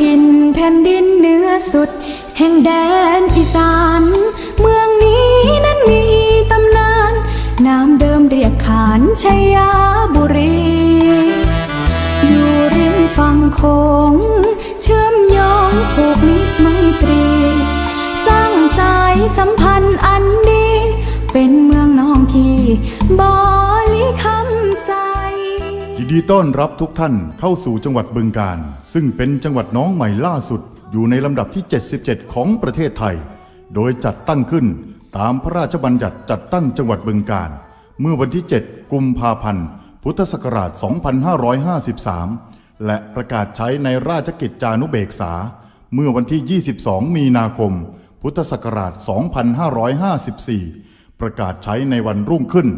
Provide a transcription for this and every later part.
ถิ่นแผ่นดินเหนือสุด แห่งแดนอีสาน เมืองนี้นั้นมีตำนาน น้ำเดิมเรียกขานชัยยาบุรี อยู่ริมฝั่งโขงเชื่อ ดีต้อนรับทุกท่านเข้าสู่จังหวัดบึงกาฬซึ่งเป็นจังหวัดน้องใหม่ล่าสุด อยู่ในลำดับที่ 77 ของประเทศไทย โดยจัดตั้งขึ้นตามพระราชบัญญัติจัดตั้งจังหวัดบึงกาฬเมื่อวันที่ 7 กุมภาพันธ์ พุทธศักราช 2553 และประกาศใช้ในราชกิจจานุเบกษา เมื่อวันที่ 22 มีนาคม พุทธศักราช 2554 ประกาศใช้ในวันรุ่งขึ้น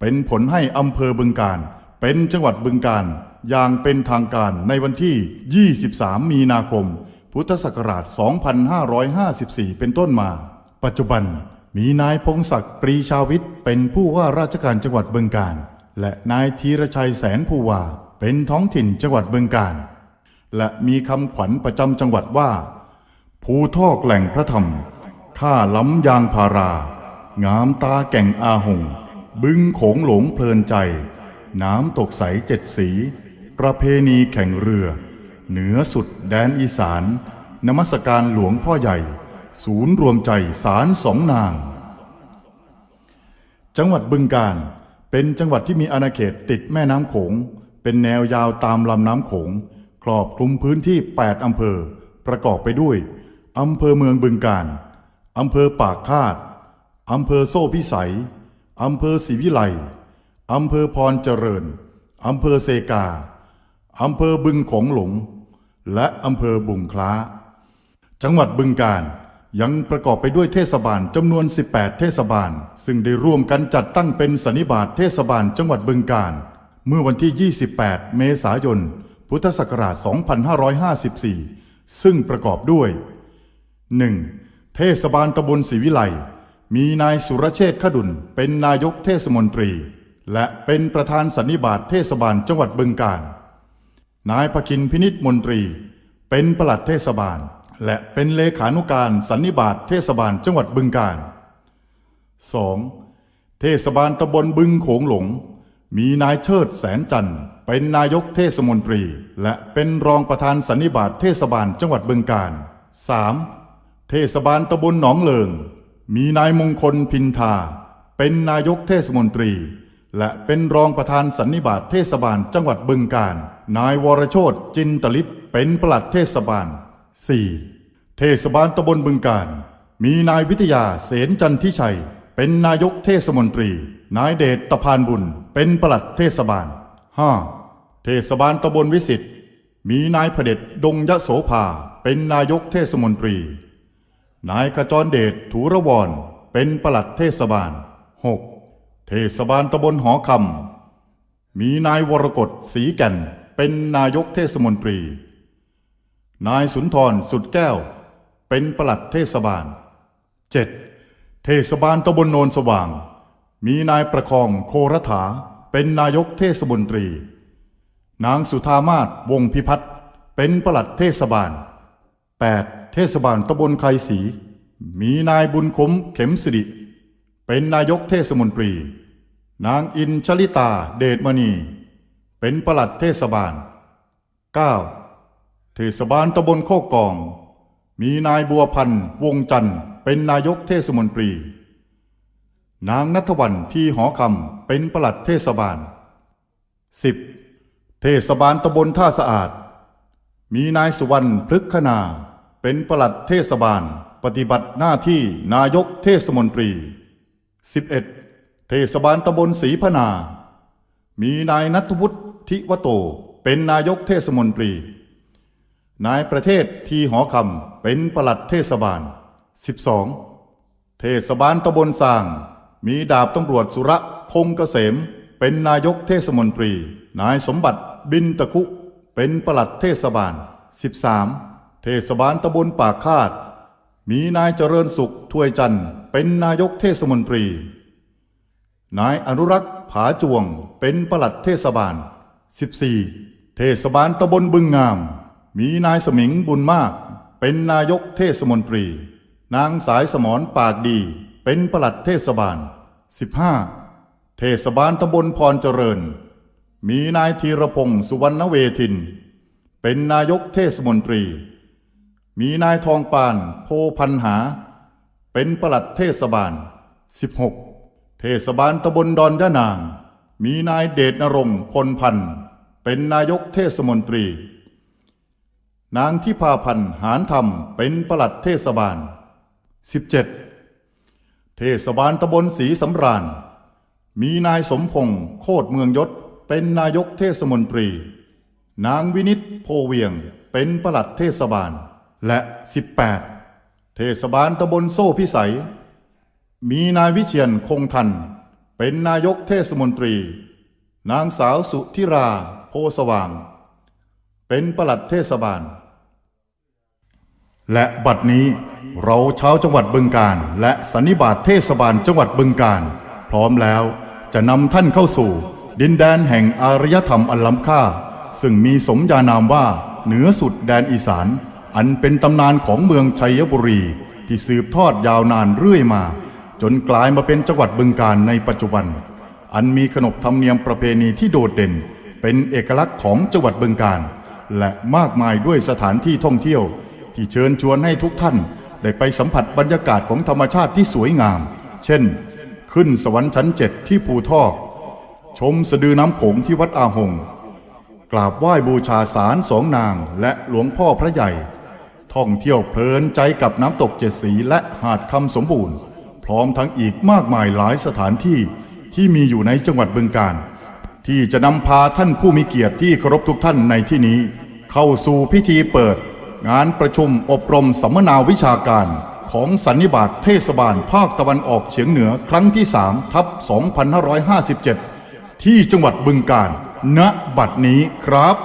เป็นผลให้อำเภอบึงกาฬ เป็นจังหวัดบึงกาฬอย่างเป็นทางการในวันที่ 23 มีนาคม พุทธศักราช 2554 เป็นต้นมา ปัจจุบันมีนายพงศักดิ์ปรีชาวิทย์เป็นผู้ว่าราชการจังหวัดบึงกาฬและนายธีรชัยแสนภูวาเป็นท้องถิ่นจังหวัดบึงกาฬและมีคำขวัญประจำจังหวัดว่า ภูทอกแหล่งพระธรรม ข้าล้ำยางพารา งามตาแก่งอาหง บึงโขงหลงเพลินใจ น้ำตกใสเจ็ดสี ประเพณีแข่งเรือ เหนือสุดแดนอีสาน นมัสการหลวงพ่อใหญ่ ศูนย์รวมใจสารสองนาง จังหวัดบึงกาฬเป็นจังหวัดที่มีอาณาเขตติดแม่น้ำโขง เป็นแนวยาวตามลำน้ำโขง ครอบคลุมพื้นที่ 8 อำเภอ ประกอบไปด้วย อำเภอเมืองบึงกาฬอำเภอปากคาด อำเภอโซ่พิสัย อำเภอศรีวิไล อำเภอพรเจริญ อำเภอเซกา อำเภอบึงโขงหลง และอำเภอบุงคล้า จังหวัดบึงกาฬยังประกอบไปด้วยเทศบาลจำนวน 18 เทศบาล ซึ่งได้ร่วมกันจัดตั้งเป็นสันนิบาตเทศบาลจังหวัดบึงกาฬเมื่อวันที่ 28 เมษายน พุทธศักราช 2554 ซึ่งประกอบด้วย 1. เทศบาลตำบลศรีวิไล มีนายสุรเชษฐขดุลเป็นนายกเทศมนตรี และเป็นประธานสันนิบาตเทศบาลจังหวัดบึงกาฬ นายภคินพินิษมนตรี เป็นปลัดเทศบาล และเป็นเลขานุการสันนิบาตเทศบาลจังหวัดบึงกาฬ 2. เทศบาลตำบลบึงโขงหลง มีนายเชิดแสนจันทร์เป็นนายกเทศมนตรี และเป็นรองประธานสันนิบาตเทศบาลจังหวัดบึงกาฬ 3. เทศบาลตำบลหนองเลิง มีนายมงคลพินทา เป็นนายกเทศมนตรี และเป็นรองประธานสันนิบาตเทศบาลจังหวัดบึงกาฬ นายวรโชตจินตลิศเป็นปลัดเทศบาล 4. เทศบาลตำบลบึงกาฬ มีนายวิทยาเสนจันทิชัย เป็นนายกเทศมนตรี นายเดชตะพานบุญ เป็นปลัดเทศบาล 5. เทศบาลตำบลวิสิตมีนายเผด็จดงยะโสภา เป็นนายกเทศมนตรี นายขจรเดชถูระวร เป็นปลัดเทศบาล 6. เทศบาลตำบลหอคำมีนายวรกฎศรีแก่นเป็นนายกเทศมนตรี นายสุนทรสุดแก้ว เป็นปลัดเทศบาล 7. เทศบาลตำบลโนนสว่าง มีนายประคองโครถาเป็นนายกเทศมนตรี นางสุธามาศวงพิพัฒน์เป็นปลัดเทศบาล 8. เทศบาลตำบลไคศรีมีนายบุญคมเข็มสิริเป็นนายกเทศมนตรี นางอินชลิตาเดชมณี เป็นประหลัดเทศบาล 9. เทศบาลตำบลโคกกอง มีนายบัวพันธ์วงจันทร์เป็นนายกเทศมนตรี นางนัทวันที่หอคำเป็นประหลัดเทศบาล 10. เทศบาลตำบลท่าสะอาด มีนายสุวรรณพฤกษนาเป็นประหลัดเทศบาล ปฏิบัติหน้าที่นายกเทศมนตรี 11. เทศบาลตำบลศรีพนา มีนายนัทวุฒิทิวโต เป็นนายกเทศมนตรี นายประเทศทีหอคำเป็นปลัดเทศบาล 12. เทศบาลตำบลสร้าง มีดาบตำรวจสุระคงเกษม เป็นนายกเทศมนตรี นายสมบัติบินตะคุ เป็นปลัดเทศบาล 13. เทศบาลตำบลปากคาด มีนายเจริญสุข ถวยจันทร์เป็นนายกเทศมนตรี นายอนุรักษ์ผาจวงเป็นปลัดเทศบาล 14. เทศบาลตำบลบึงงาม มีนายสมิงบุญมาก เป็นนายกเทศมนตรี นางสายสมรปากดี เป็นปลัดเทศบาล 15. เทศบาลตำบลพรเจริญ มีนายธีรพงศ์สุวรรณเวทิน เป็นนายกเทศมนตรี มีนายทองปานโพพันหา เป็นปลัดเทศบาล 16. เทศบาลตำบลดอนยะนาง มีนายเดชนรงค์พลพันธ์เป็นนายกเทศมนตรี นางทิพาพันธ์หานธรรมเป็นประหลัดเทศบาล 17. เทศบาลตำบลศรีสำราญ มีนายสมพงษ์โคตรเมืองยศเป็นนายกเทศมนตรี นางวินิตโพเวียงเป็นประหลัดเทศบาล และ 18 เทศบาลตำบลโซ่พิสัย มีนายวิเชียนคงทัน เป็นนายกเทศมนตรี นางสาวสุธิราโพสว่าง เป็นประหลัดเทศบาล และบัดนี้เราชาวจังหวัดบึงการและสันนิบาตเทศบาลจังหวัดบึงการพร้อมแล้วจะนำท่านเข้าสู่ ดินแดนแห่งอารยธรรมอันล้ำค่า ซึ่งมีสมญานามว่าเหนือสุดแดนอีสาน อันเป็นตำนานของเมืองชัยบุรี ที่สืบทอดยาวนานเรื่อยมา จนกลายมาเป็นจังหวัดบึงการในปัจจุบัน อันมีขนบธรรมเนียมประเพณีที่โดดเด่น เป็นเอกลักษณ์ของจังหวัดบึงการ และมากมายด้วยสถานที่ท่องเที่ยว ที่เชิญชวนให้ทุกท่าน ได้ไปสัมผัสบรรยากาศของธรรมชาติที่สวยงาม เช่น ขึ้นสวรรค์ชั้นเจ็ดที่ภูทอก ชมสะดือน้ำโขงที่วัดอาหง กราบไหว้บูชาสารสองนาง และหลวงพ่อพระใหญ่ ท่องเที่ยวเพลินใจกับน้ำตกเจ็ดสีและหาดคำสมบูรณ์ พร้อมทั้งอีกมากมายหลายสถานที่ที่มีอยู่ในจังหวัดบึงการ ที่จะนำพาท่านผู้มีเกียรติที่เคารพทุกท่านในที่นี้ เข้าสู่พิธีเปิด งานประชุมอบรมสัมมนาวิชาการของสันนิบาตเทศบาลภาคตะวันออกเฉียงเหนือครั้งที่3ทับ2557 ที่จังหวัดบึงการ ณ บัดนี้ครับ